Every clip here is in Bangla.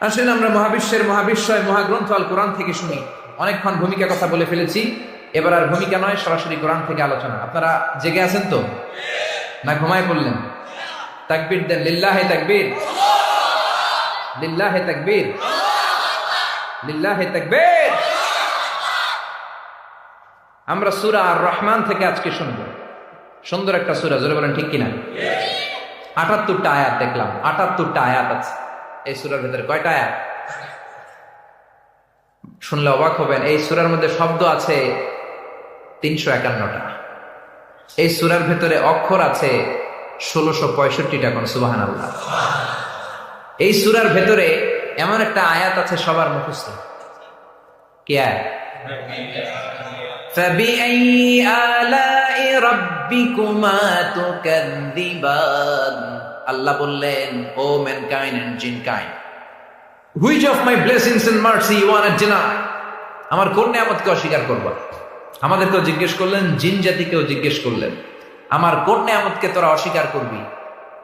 আসলে আমরা মহাবিশ্বের মহাবিশ্বয় মহাগ্রন্থ আল কোরআন থেকে শুনি। অনেকক্ষণ ভূমিকা কথা বলে ফেলেছি। এবার আর ভূমিকা নয়, সরাসরি কোরআন থেকে আলোচনা। আপনারা জেগে আছেন তো? না ঘুমায় পড়লেন? তাকবীর দেন। লিল্লাহে তাকবীর। লিল্লাহে তাকবীর। লিল্লাহে তাকবীর। আমরা সূরা আর রহমান থেকে আজকে শুনব। সুন্দর একটা সূরা, জোরে বলেন ঠিক কিনা? আটাত্তরটা আয়াত দেখলাম। আটাত্তরটা আয়াত আছে। এই সুরার ভেতরে কয়টা আয়াত শুনলে অবাক হবেন এই সুরার মধ্যে শব্দ আছে তিনশো একান্নটা এই সুরার ভেতরে অক্ষর আছে ষোলোশো পঁয়ষট্টিটা কোন সুবাহান আল্লাহ এই সুরার ভেতরে এমন একটা আয়াত আছে সবার মুখস্থ কে আয়াত فبأي آلاء ربكما تكذبان আল্লাহ বললেন, O mankind and jinnkind which of my blessings and mercy you want deny আমার কোন নিয়ামতকে অস্বীকার করব? আমাদেরকেও জিজ্ঞেস করলেন, জিন জাতিকেও জিজ্ঞেস করলেন, আমার কোন নিয়ামতকে তোরা অস্বীকার করবি?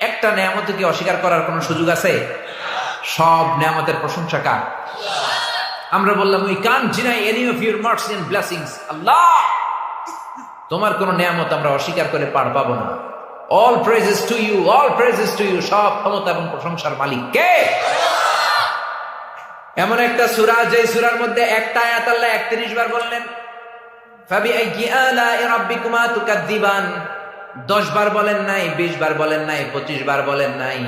একটা নিয়ামতকে কি অস্বীকার করার কোনো সুযোগ আছে? সব নিয়ামতের প্রশংসা কার? আমরা বললাম we can deny any of your mercy and blessings Allah! তোমার কোন নিয়ামত আমরা অস্বীকার করে পার পাবো না। All praises to you all praises to you সব ক্ষমতা এবং প্রশংসার মালিক। কে? এমন একটা সূরা যে সুরার মধ্যে একটা আয়াত আল্লাহ 31 বার বললেন 10 বার বলেন নাই 20 বার বলেন নাই 25 বার বলেন নাই।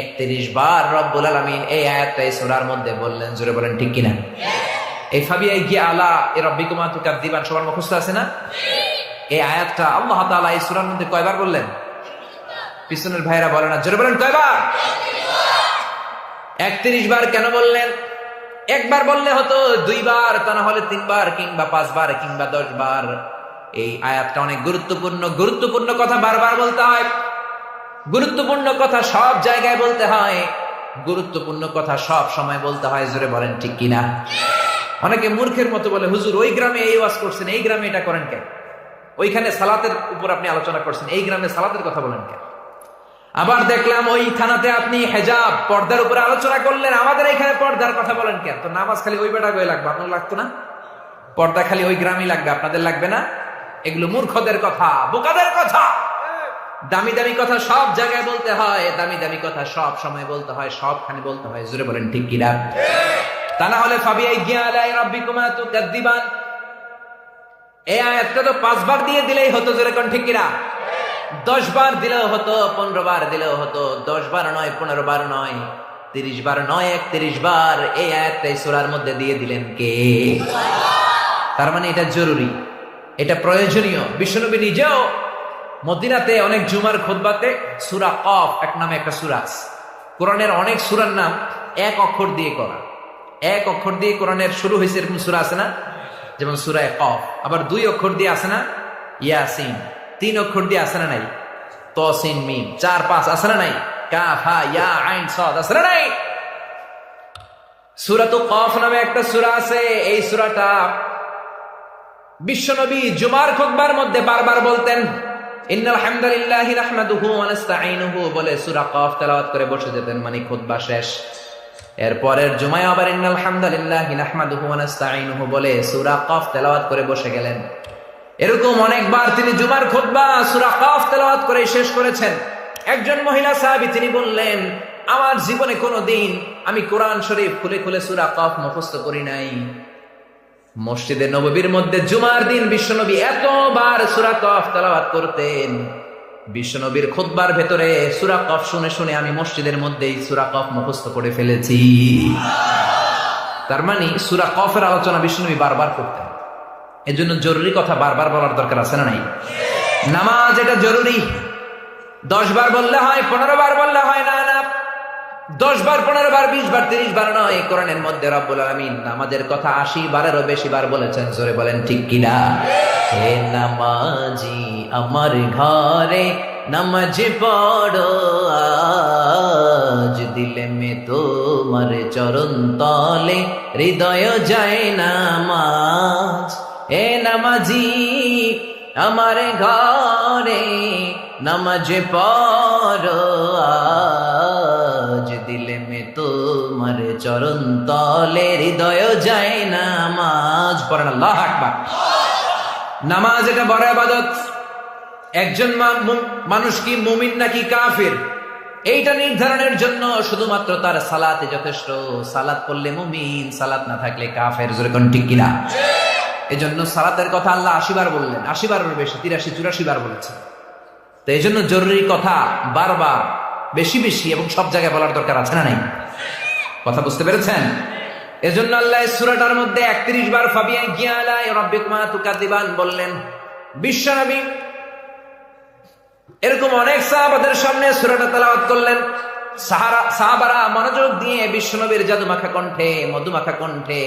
31 বার রব্বুল আলামিন এই আয়াতটা এই সূরার মধ্যে বললেন, জোরে বলেন ঠিক কিনা? এই ফাবি আলা এ রাব্বিকুমা তুকাদ্দিবান সবার মুখস্থ আছে না? এই আয়াতটা আল্লাহ তাআলা এই সূরার মধ্যে কয়বার বললেন? পিছনের ভাইরা বলে না। জোরে বলেন কয়বার? একত্রিশ বার কেন বললেন? একবার বললে হতো দুইবার, তা না হলে তিনবার, কিংবা পাঁচবার, কিংবা দশ বার এই আয়াতটা অনেক গুরুত্বপূর্ণ। গুরুত্বপূর্ণ কথা বারবার বলতে হয়। গুরুত্বপূর্ণ কথা সব জায়গায় বলতে হয়। গুরুত্বপূর্ণ কথা সব সময় বলতে হয়। জোরে বলেন, ঠিক কিনা? অনেকে মূর্খের মতো বলে, হুজুর, ওই গ্রামে এই ওয়াজ করছেন, এই গ্রামে এটা করেন কেন? ওইখানে সালাতের উপর আপনি আলোচনা করছেন, এই গ্রামে সালাতের কথা বলেন কেন আবার দেখলাম ওই থানাতে আপনি হেজাব, পর্দার উপরে আলোচনা করলেন, আমাদের এখানে পর্দার কথা বলেন কেন তো নামাজ খালি ওই বেটা গয়ে লাগবে, আপনার লাগতো না? পর্দা খালি ওই গ্রামই লাগবে, আপনাদের লাগবে না? এগুলো মূর্খদের কথা, বোকাদের কথা। দামি দামি কথা সব জায়গায় বলতে হয়, দামি দামি কথা সব সময় বলতে হয়, সবখানে বলতে হয়। জোরে বলেন, ঠিক কিনা তা না হলে ফাবিয়াই গিয়া আলাই রাব্বিকুমা তুকাদ্দিবান এই আয়াতটা তো পাঁচবার দিয়ে দিলেই হতো জোরে কোন ঠিক কিনা? দশ বার দিলেও হতো পনেরো বার দিলেও হতো দশ বার নয় পনেরো বার নয় তিরিশ বার নয় একত্রিশ বার এই আয়াতটাই সুরার মধ্যে দিয়ে দিলেন কে? তার মানে এটা জরুরি, এটা প্রয়োজনীয়। বিশ্বনবী নিজেও মদিনাতে অনেক জুমার খোদবাতে সুরা কফ এক নামে একটা সুরা আছে। কোরআনের অনেক সুরার নাম এক অক্ষর দিয়ে করা। এক অক্ষর দিয়ে কোরআনের শুরু হয়েছে এরকম সুরা আছে না? যেমন সুরায় কফ। আবার দুই অক্ষর দিয়ে আছে না? ইয়াসিন। তিন অক্ষর দিয়ে আছে না নাই? তসিন, মিম। চার, পাঁচ আছে না নাই? কাফ ইয়া, আইন, সদ আছে না নাই? কফ নামে একটা সূরা আছে। এই সূরাটা বিশ্বনবী জুমার খুতবার মধ্যে বারবার বলতেন, ইন্নাল হামদুলিল্লাহি নাহমাদুহু ওয়া নাস্তাঈনুহু বলে সূরা কফ তেলাওয়াত করে বসে যেতেন মানে খুতবা শেষ। এরপরের জুমায় আবার ইন্নাল হামদুলিল্লাহি নাহমাদুহু ওয়া বলে সূরা কফ তেলাওয়াত করে বসে গেলেন। এরকম অনেকবার তিনি জুমার খুতবা, সূরা কাফ তেলাওয়াত করে শেষ করেছেন। একজন মহিলা সাহাবী তিনি বললেন, আমার জীবনে কোনো দিন আমি কোরআন শরীফ খুলে খুলে সূরা কফ মুখস্থ করি নাই। মসজিদে নববীর মধ্যে জুমার দিন বিশ্বনবী এতবার সূরা কাফ তেলাওয়াত করতেন। বিশ্বনবীর খোদবার ভেতরে সুরা কফ শুনে শুনে আমি মসজিদের মধ্যেই সুরা কফ মুখস্থ করে ফেলেছি। তার মানে সুরা কফের আলোচনা বিশ্বনবী বারবার করতেন। জন্য জরুরি কথা বারবার বলার দরকার আছে না নাই? নামাজ এটা জরুরি। দশ বার বললে হয়, পনেরো বার বললে হয়, না না। দশ বার, পনেরো বার, বিশ বার, তিরিশ বার নয়, কোরআনের মধ্যে রব্বুল আলমিন আমাদের কথা আশি বারেরও বেশি বার বলেছেন, জোরে বলেন ঠিক কিনা? হে নামাজি আমার ঘরে নামাজ পড়ো, আজ দিলে মে তোমার চরণ তলে, হৃদয় যায় নামাজ। এ নামাজি আমার ঘরে নামাজ পড়ো, আজ দিলে মে তোমার চরণ তলে হৃদয় যায় নামাজ। পড়েন আল্লাহ আকবার। নামাজ এটা বড় আবাদত। একজন মানুষ কি মুমিন নাকি কাফির? এইটা নির্ধারণের জন্য শুধুমাত্র তার সালাতে যথেষ্ট। সালাত মুমিন, সালাত না থাকলে কাফের। জোরে কোন ঠিক কিনা? এই জন্য সালাতের কথা আল্লাহ আশিবার বললেন। আশিবারের বেশি, তিরাশি, চুরাশি বার বলেছেন। তো এই জন্য জরুরি কথা বারবার বেশি বেশি এবং সব জায়গায় বলার দরকার আছে না নাই? কথা বুঝতে পেরেছেন? এজন্য আল্লাহ সুরাটার মধ্যে 31 বার ফাবিয়া গিয়ালা রাব্বিকুমা তুকাদিবান বললেন বিশ্বনবী এরকম অনেক সাহাবাদের সামনে সুরাটা তেলাওয়াত করলেন। সাহারা সাহাবারা মনোযোগ দিয়ে বিশ্বনবীর জাদুমাখা কণ্ঠে, মধুমাখা কণ্ঠে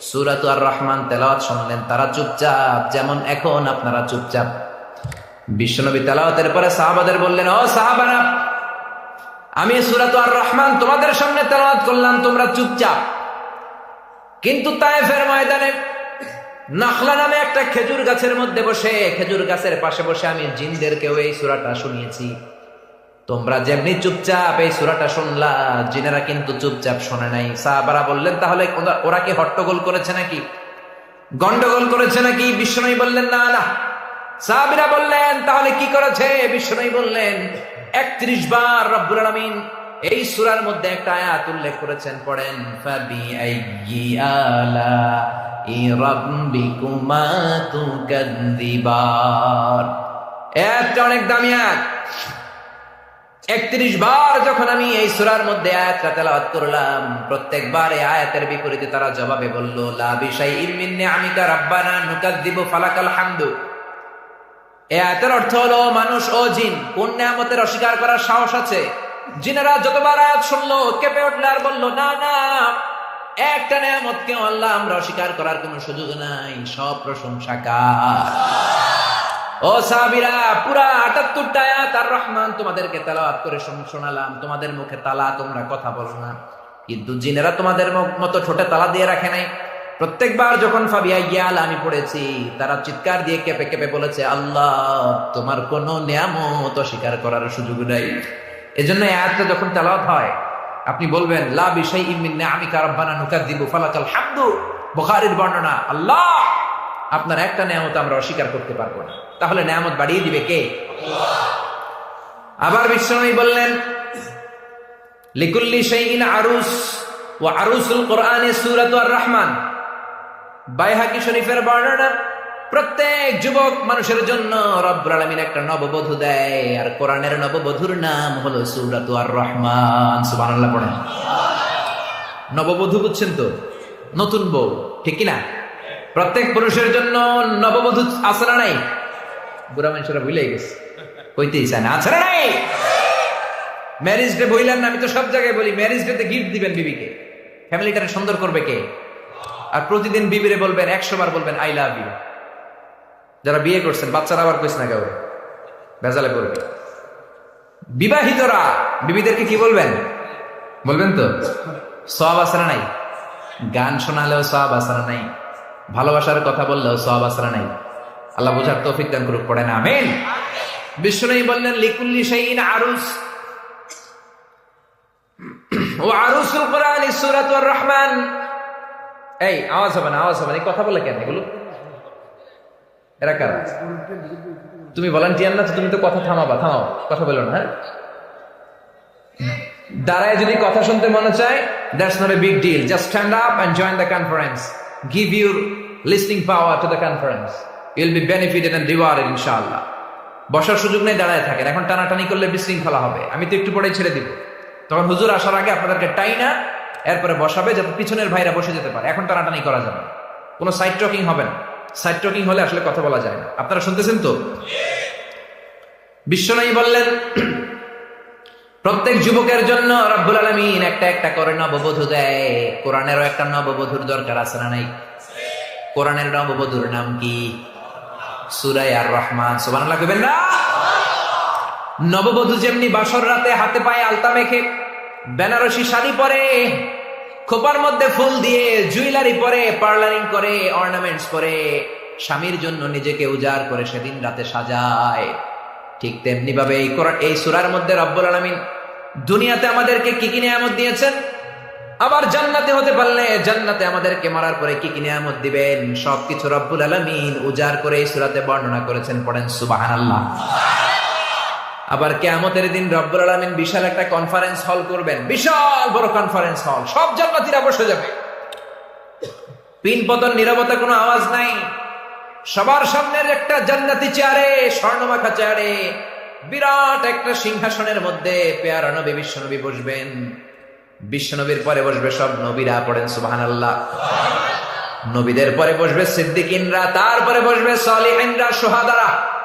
সূরাত আর রহমান তেলাওয়াত শুনলেন। তারা চুপচাপ, যেমন এখন আপনারা চুপচাপ। বিশ্বনবী তেলাওয়াতের পরে সাহাবাদের বললেন, ও সাহাবারা আমি সুরাত আর রহমান তোমাদের সামনে তেলাওয়াত করলাম, তোমরা চুপচাপ। কিন্তু তায়েফের ময়দানে নাখলা নামে একটা খেজুর গাছের মধ্যে বসে, খেজুর গাছের পাশে বসে আমি জিনদেরকেও এই সুরাটা শুনিয়েছি। তোমরা যেমনি চুপচাপ এই সুরাটা শুনলা, জিনেরা কিন্তু চুপচাপ শোনে নাই। সাহাবারা বললেন, তাহলে ওরা- কি হট্টগোল করেছে নাকি? গন্ডগোল করেছে নাকি? বিষ্ণনই বললেন, না না। সাহাবিরা বললেন, তাহলে কি করেছে? বিষ্ণনই বললেন, একত্রিশ বার রব্বুল আলামিন এই সুরার মধ্যে একটা আয়াত উল্লেখ করেছেন, পড়েন ফাবি আইয়ি আলা রাব্বিকুমা তুকাদ্দিবার একটা অনেক দামি আয়াত। একত্রিশ বার যখন আমি এই সুরার মধ্যে আয়াতটা তেলাওয়াত করলাম, প্রত্যেকবার এই আয়াতের বিপরীতে তারা জবাবে বলল, লা বিশাই ইমিন্নে আমিকা রাব্বানা নুকাদ্দিবু ফালাকাল হামদু। এই আয়াতের অর্থ হলো মানুষ ও জিন, কোন নিয়ামতের অস্বীকার করার সাহস আছে? জিনেরা যতবার আয়াত শুনলো, কেঁপে উঠল আর বলল, না না, একটা নিয়ামতকে আল্লাহ আমরা অস্বীকার করার কোনো সুযোগ নাই, সব প্রশংসা ও সাহাবিরা, পুরা আটাত্তরটা আয়াত আর রহমান তোমাদেরকে তেলাওয়াত করে শোন- শোনালাম, তোমাদের মুখে তালা, তোমরা কথা বলো না। কিন্তু জিনেরা তোমাদের মতো ঠোঁটে তালা দিয়ে রাখে নাই। প্রত্যেকবার যখন ফাবিয়া গিয়াল আমি পড়েছি, তারা চিৎকার দিয়ে কেঁপে কেঁপে বলেছে, আল্লাহ, তোমার কোনো নিয়ামত অস্বীকার করার সুযোগ নেই। এজন্য আয়াতটা যখন তেলাওয়াত হয়, আপনি বলবেন, লা বিশাই ইমিন আমি কারব্বানা নুকাদ্দিবু ফালাকাল হামদু। বুখারীর বর্ণনা, আল্লাহ, আপনার একটা নিয়ামত আমরা অস্বীকার করতে পারব না। তাহলে নিয়ামত বাড়িয়ে দিবে কে? আবার বিশ্বনবী বললেন, লিকুল্লি শাইইন আরুস, ওয়া আরুসুল কোরআনে সূরাত আর রহমান বাইহাকি শরীফের বর্ণনা, প্রত্যেক যুবক মানুষের জন্য রব্বুল আলামিন একটা নববধূ দেয়, আর কোরআনের নববধূর নাম হলো সূরাত আর রহমান সুবহানাল্লাহ পড়েন। নববধূ বুঝছেন তো? নতুন বউ, ঠিক কি না প্রত্যেক পুরুষের জন্য নববধূ আছে না নাই? বুড়া মানুষেরা ভুলে গেছে। কইতেই চায় না, আছে না নাই? ম্যারেজ ডে বইলেন না, আমি তো সব জায়গায় বলি ম্যারেজ ডে তে গিফট দিবেন বিবিকে। ফ্যামিলিটারে সুন্দর করবে কে? আর প্রতিদিন বিবিরে বলবেন, একশো বার বলবেন আই লাভ ইউ যারা বিয়ে করছেন, বাচ্চারা আবার কইস না কেউ ভেজালে পড়বে। বিবাহিতরা, বিবিদেরকে কি বলবেন? বলবেন তো? সব আসারা নাই? গান শোনালেও সব আসারা নাই? ভালোবাসার কথা বললেও সব আসারা নাই? আল্লাহ বোঝার তৌফিক দান করুক, পড়ে না। আমেন। বিষ্ণু বললেন, লিকুল্লি শাইইন আরুস। ও আরুসুল কোরআন সূরাত আর রহমান। এই, আওয়াজ হবে না, আওয়াজ হবে না। কথা বলে কেন? এগুলো এরা কারা? তুমি ভলান্টিয়ার না তুমি তো কথা থামাবা, থামাও, কথা বলো না হ্যাঁ? দাঁড়ায় যদি কথা শুনতে মনে চায় that's not a big deal just stand up and join the conference give your listening power to the conference you'll be benefited and rewarded ইনশাআল্লাহ বসার সুযোগ নেই, দাঁড়ায় থাকেন। এখন টানাটানি করলে বিশৃঙ্খলা হবে। আমি তো একটু পরেই ছেড়ে দিব। তখন হুজুর আসার আগে আপনাদেরকে টাই না এরপরে বসাবে যাতে পিছনের ভাইরা বসে যেতে পারে। এখন টানাটানি করা যাবে কোনো সাইড টকিং হবে না। সাইড টকিং হলে আসলে কথা বলা যায় না। আপনারা শুনতেছেন তো? বিশ্বনাই বললেন, প্রত্যেক যুবকের জন্য রব্বুল আলমিন একটা একটা করে নববধূ দেয়। কোরআনেরও একটা নববধূর দরকার আছে না নাই? কোরআনের নববধূর নাম কি? সুরাই আর রহমান সুবহানাল্লাহ কইবেন না? নববধূ যেমনি বাসর রাতে হাতে পায়ে আলতা মেখে বেনারসি শাড়ি পরে খোপার মধ্যে ফুল দিয়ে জুয়েলারি পরে, পার্লারিং করে অর্নামেন্টস করে, স্বামীর জন্য নিজেকে উজাড় করে সেদিন রাতে সাজায়। ঠিক তেমনি ভাবে এই এই সুরার মধ্যে রব্বুল আলামিন দুনিয়াতে আমাদেরকে কি কি নিয়ামত দিয়েছেন? আবার জান্নাতে হতে পারলে জান্নাতে আমাদেরকে মারার পরে কি কি নিয়ামত দিবেন? সবকিছু রব্বুল আলামিন উজাড় করে এই সূরাতে বর্ণনা করেছেন, পড়েন সুবহানাল্লাহ। আবার কেয়ামতের দিন রব্বুল আলামিন বিশাল একটা কনফারেন্স হল করবেন। বিশাল বড় কনফারেন্স হল সব জান্নাতীরা বসে যাবে। পিন পতন নিরবতা কোনো আওয়াজ নাই। সবার সামনের একটা জান্নাতি চেয়ারে, স্বর্ণমাখা চেয়ারে, বিরাট একটা সিংহাসনের মধ্যে পেয়ারা নবী, বিশ্বনবী বসবেন। বিশ্বনবীর পরে বসবে সব নবীরা পড়েন, সুবহানাল্লাহ। নবীদের পরে বসবে সিদ্দিকিনরা, তারপরে বসবে সলিহিনরা, সোহাদারা।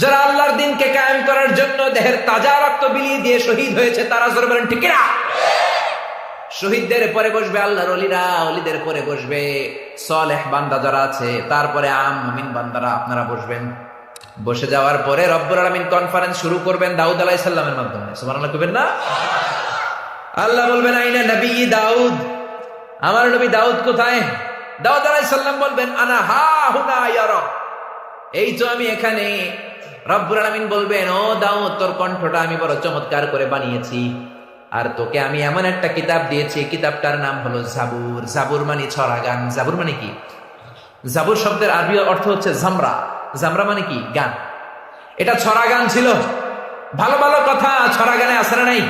যারা আল্লাহর দিনকে কায়েম করার জন্য দেহের তাজা রক্ত বিলিয়ে দিয়ে শহীদ হয়েছে, তারা জোরে বলেন, ঠিক কিনা? শহীদদের পরে বসবে আল্লাহর অলিরা, অলিদের পরে বসবে সলেহ বান্দা যারা আছে, তারপরে আম মুমিন বান্দারা, আপনারা বসবেন। বসে যাওয়ার পরে রব্বুল আলামিন কনফারেন্স শুরু করবেন দাউদ আলাইহিস সালামের মাধ্যমে। সুবহানাল্লাহ করবেন না? আল্লাহ বলবেন, আইনা নবী দাউদ? আমার নবী দাউদ কোথায়? দাউদ আলাইহিস সালাম বলবেন, আনা হা হুনা এই তো আমি এখানে রব্বুল আলামিন বলবেন, ও দাও, তোর কণ্ঠটা আমি বড় চমৎকার করে বানিয়েছি। আর তোকে আমি এমন একটা কিতাব দিয়েছি, কিতাবটার নাম হলো জাবুর। জাবুর মানে ছড়া গান জাবুর মানে কি? জাবুর শব্দের আরবি অর্থ হচ্ছে জামরা। জামরা মানে কি? গান। এটা ছড়া গান ছিল। ভালো ভালো কথা ছড়া গানে আসে নাই।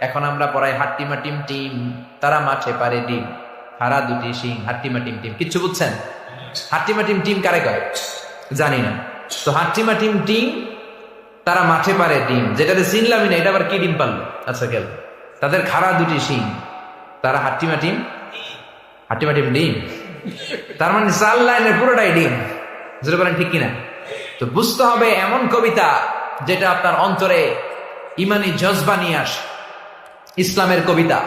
এখন আমরা পড়াই হাট্টিমা টিম টিম, তারা মাঠে পারে ডিম। হারা দুটি সিং হাট্টিমা টিম টিম। কিচ্ছু বুঝছেন? হাট্টিমা টিম টিম কারে কয়? জানি না। তো হাট্টিমা টিম টিম, তারা মাঠে পারে ডিম। যেটাতে চিনলামই না এটা আবার কি ডিম পারল? আচ্ছা গেল। তাদের খাড়া দুটি শিং তারা হাট্টিমা টিম হাট্টিমা টিম ডিম। তার মানে চার লাইনের পুরোটাই ডিম। যেটা বলেন, ঠিক কিনা? তো বুঝতে হবে এমন কবিতা যেটা আপনার অন্তরে ইমানি জজবা নিয়ে আসে। ইসলামের কবিতা,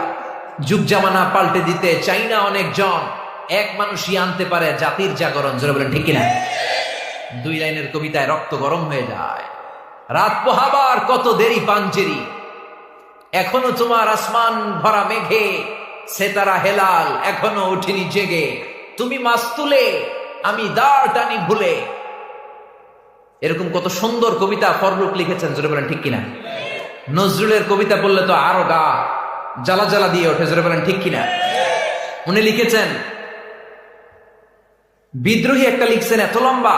যুগ জামানা পাল্টে দিতে চাই না অনেকজন। এক মানুষই আনতে পারে জাতির জাগরণ। যেটা বলেন, ঠিক কিনা? দুই লাইনের কবিতায় রক্ত গরম হয়ে যায়। রাত পোহাবার কত দেরি পাঞ্চেরি এখনও তোমার আসমান ভরা মেঘে, সেতারা হেলাল এখনও উঠিনি জেগে। তুমি মাছ তুলে, আমি দাঁড় টানি ভুলে। এরকম কত সুন্দর কবিতা ফররুক লিখেছেন, জোরে বলেন, ঠিক কিনা? নজরুলের কবিতা বললে তো আরও গা জ্বালা জ্বালা দিয়ে ওঠে, জোরে বলেন, ঠিক কিনা? উনি লিখেছেন, বিদ্রোহী একটা লিখছেন, এত লম্বা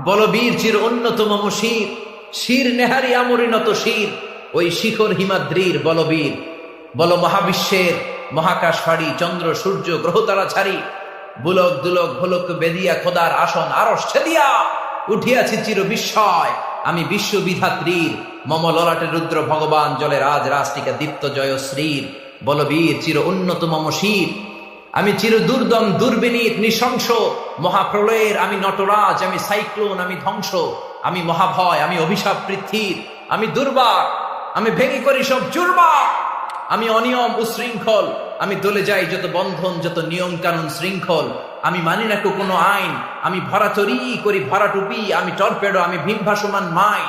বলবীর অন্যতম শির শির নেহারি আমরিনত শির, ওই শিখর হিমাদ্রির বলবীর। বল মহাবিশ্বের মহাকাশ ফাড়ি, চন্দ্র, সূর্য, গ্রহ তারা ছাড়ি। বুলক দুলক ভোলক বেদিয়া খোদার আসন আরস ছেদিয়া উঠিয়াছি চির বিস্ময়। আমি বিশ্ববিধাত্রীর, মম ললাটে রুদ্র ভগবান, জলে রাজ রাষ্ট্রিকা দীপ্ত জয়শ্রীর। বলবীর চির উন্নত মম শির আমি চির দুর্দম দুর্বিনীত, নৃশংস মহাপ্রলয়ের, আমি নটরাজ, আমি সাইক্লোন, আমি ধ্বংস, আমি মহাভয়, আমি অভিশাপ পৃথিবীর, আমি দুর্বার, আমি ভেঙে করি সব চুরবা আমি অনিয়ম উশৃঙ্খল, আমি দলে যাই যত বন্ধন, যত নিয়ম কানুন শৃঙ্খল, আমি মানি না কোনো আইন, আমি ভরাচরি করি ভরাটুপি, আমি টর্পেডো, আমি ভীম ভাসমান মাই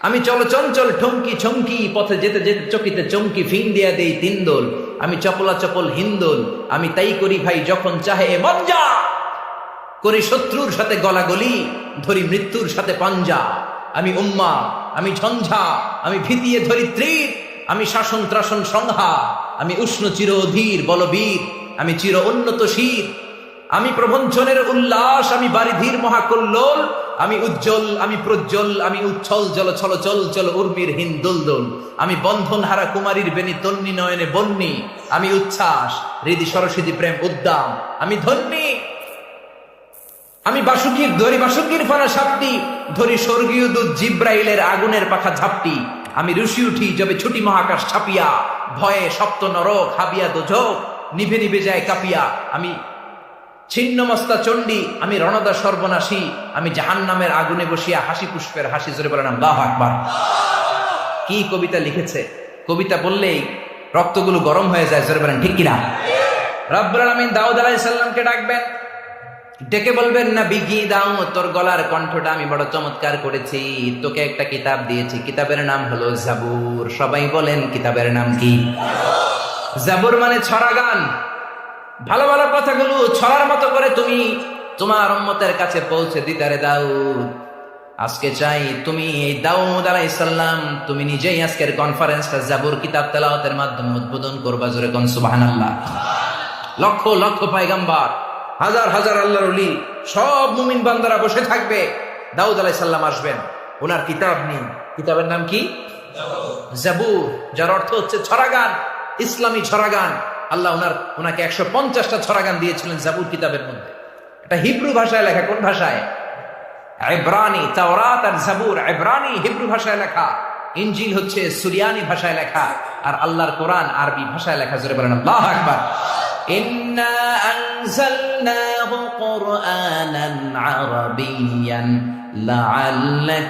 আমি চলচঞ্চল ঠমকি ছমকি পথে যেতে যেতে চকিতে চমকি ফিং দিয়া দেই তিন দোল। আমি চপলা চপল হিন্দোল আমি তাই করি ভাই যখন চাহে এ মঞ্জা। করি শত্রুর সাথে গলাগলি, ধরি মৃত্যুর সাথে পাঞ্জা। আমি উম্মা, আমি ঝঞ্ঝা, আমি ভিতিয়ে ধরি ত্রির, আমি শাসন ত্রাসন সংহা, আমি উষ্ণ চির অধীর বলবীর, আমি চির উন্নত শীত আমি প্রবঞ্চনের উল্লাস, আমি বারিধির মহাকল্লোল আমি উজ্জ্বল, আমি প্রজ্জ্বল, আমি উচ্ছল, জল ছল চল চল উর্মির হিন দোল আমি বন্ধন হারা কুমারীর বেনি তন্নি নয়নে বন্নি। আমি উচ্ছ্বাস, হৃদি সরস্বতী প্রেম উদ্দাম। আমি ধন্যী। আমি বাসুকির, ধরি বাসুকির ফানা সাপটি। ধরি স্বর্গীয় দুধ জিব্রাইলের আগুনের পাখা ঝাপটি। আমি রুশি উঠি যবে ছুটি মহাকাশ ছাপিয়া। ভয়ে সপ্ত নরক হাবিয়া দোঝক নিভে নিভে যায় কাপিয়া। আমি ছিন্নমস্তা চণ্ডী, আমি রণদা সর্বনাশী, আমি জাহান নামের আগুনে বসিয়া হাসি পুষ্পের হাসি জোরে বলেন, আল্লাহ আকবার। কি কবিতা লিখেছে? কবিতা বললেই রক্তগুলো গরম হয়ে যায়, জোরে বলেন, ঠিক কিনা? রব্বুল আলামিন দাউদ আলাইহিস সালামকে ডাকবেন। ডেকে বলবেন না বিগি দাও, তোর গলার কণ্ঠটা আমি বড় চমৎকার করেছি, তোকে একটা কিতাব দিয়েছি, কিতাবের নাম হলো জাবুর। সবাই বলেন, কিতাবের নাম কি? জাবুর মানে ছড়া গান। ভালো ভালো কথাগুলো ছড়ার মতো করে তুমি তোমার উম্মতের কাছে পৌঁছে দিতারে দাও। আজকে চাই তুমি এই দাউদ আলাইসাল্লাম তুমি নিজেই আজকের কনফারেন্সটা জাবুর কিতাব তেলাওয়াতের মাধ্যমে উদ্বোধন করবা জোরে কোন সুবহানাল্লাহ। লক্ষ লক্ষ পায়গাম্বার, হাজার হাজার আল্লাহর অলি সব মুমিন বান্দারা বসে থাকবে। দাউদ আলাই সাল্লাম আসবেন। ওনার কিতাব নেই। কিতাবের নাম কি? জাবুর। যার অর্থ হচ্ছে ছড়াগান, ইসলামী ছড়াগান। আল্লাহ ওনার ওনাকে একশো পঞ্চাশটা ছড়াগান দিয়েছিলেন জাবুর কিতাবের মধ্যে এটা হিব্রু ভাষায় লেখা কোন ভাষায় এব্রানি তাওরাত আর জাবুর এব্রানি হিব্রু ভাষায় লেখা ইঞ্জিল হচ্ছে সুরিয়ানি ভাষায় লেখা আর আল্লাহর কোরআন আরবি ভাষায় লেখা জোরে বলেন আল্লাহ আকবার إنا أنزلناه قرآنا عربيا لعلك